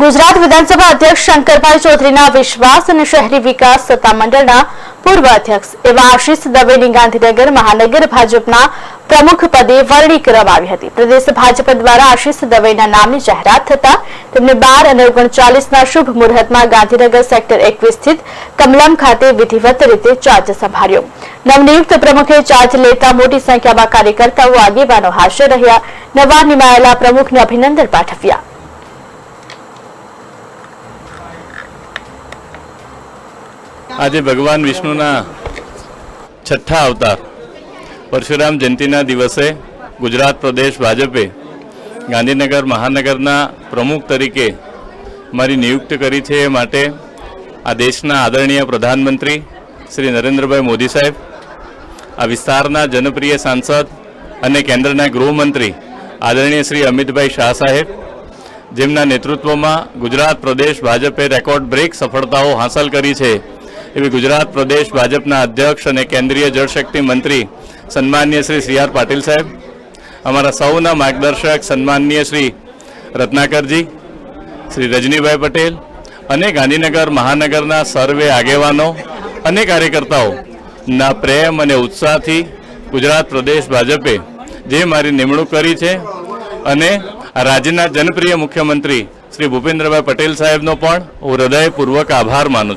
ગુજરાત વિધાનસભા અધ્યક્ષ શંકરભાઈ ચૌધરીના વિશ્વાસ અને શહેરી વિકાસ સત્તામંડળના પૂર્વ અધ્યક્ષ એવા આશીષ દવેની ગાંધીનગર મહાનગર ભાજપના પ્રમુખ પદે વરણી કરવામાં આવી હતી. પ્રદેશ ભાજપ દ્વારા આશીષ દવેના નામની જાહેરાત થતા તેમને બાર અને ઓગણચાલીસના શુભ મુહૂર્તમાં ગાંધીનગર સેક્ટર એકવીસ સ્થિત કમલમ ખાતે વિધિવત રીતે ચાર્જ સંભાળ્યો. નવનિયુક્ત પ્રમુખે ચાર્જ લેતા મોટી સંખ્યામાં કાર્યકર્તાઓ આગેવાનો હાજર રહ્યા. નવા નિમાયેલા પ્રમુખને અભિનંદન પાઠવ્યા. આજે ભગવાન વિષ્ણુના છઠ્ઠા અવતાર. પરશુરામ જયંતિના દિવસે ગુજરાત પ્રદેશ ભાજપે ગાંધીનગર મહાનગરના પ્રમુખ તરીકે મારી નિયુક્ત કરી છે એ માટે આ દેશના આદરણીય પ્રધાનમંત્રી શ્રી નરેન્દ્રભાઈ મોદી સાહેબ, આ વિસ્તારના જનપ્રિય સાંસદ અને કેન્દ્રના ગૃહમંત્રી આદરણીય શ્રી અમિતભાઈ શાહ સાહેબ, જેમના નેતૃત્વમાં ગુજરાત પ્રદેશ ભાજપે રેકોર્ડ બ્રેક સફળતાઓ હાંસલ કરી છે. એવી ગુજરાત પ્રદેશ ભાજપના અધ્યક્ષ અને કેન્દ્રીય જળશક્તિ મંત્રી સન્માનીય શ્રી સી આર પાટીલ સાહેબ, અમારા સૌના માર્ગદર્શક સન્માનીય શ્રી રત્નાકરજી, શ્રી રજનીભાઈ પટેલ અને ગાંધીનગર મહાનગરના સર્વે આગેવાનો અને કાર્યકર્તાઓ, ના પ્રેમ અને ઉત્સાહથી ગુજરાત પ્રદેશ ભાજપે જે મારી નિમણૂક કરી છે અને રાજ્યના જનપ્રિય મુખ્યમંત્રી શ્રી ભૂપેન્દ્રભાઈ પટેલ સાહેબનો પણ હું હૃદયપૂર્વક આભાર માનું છું.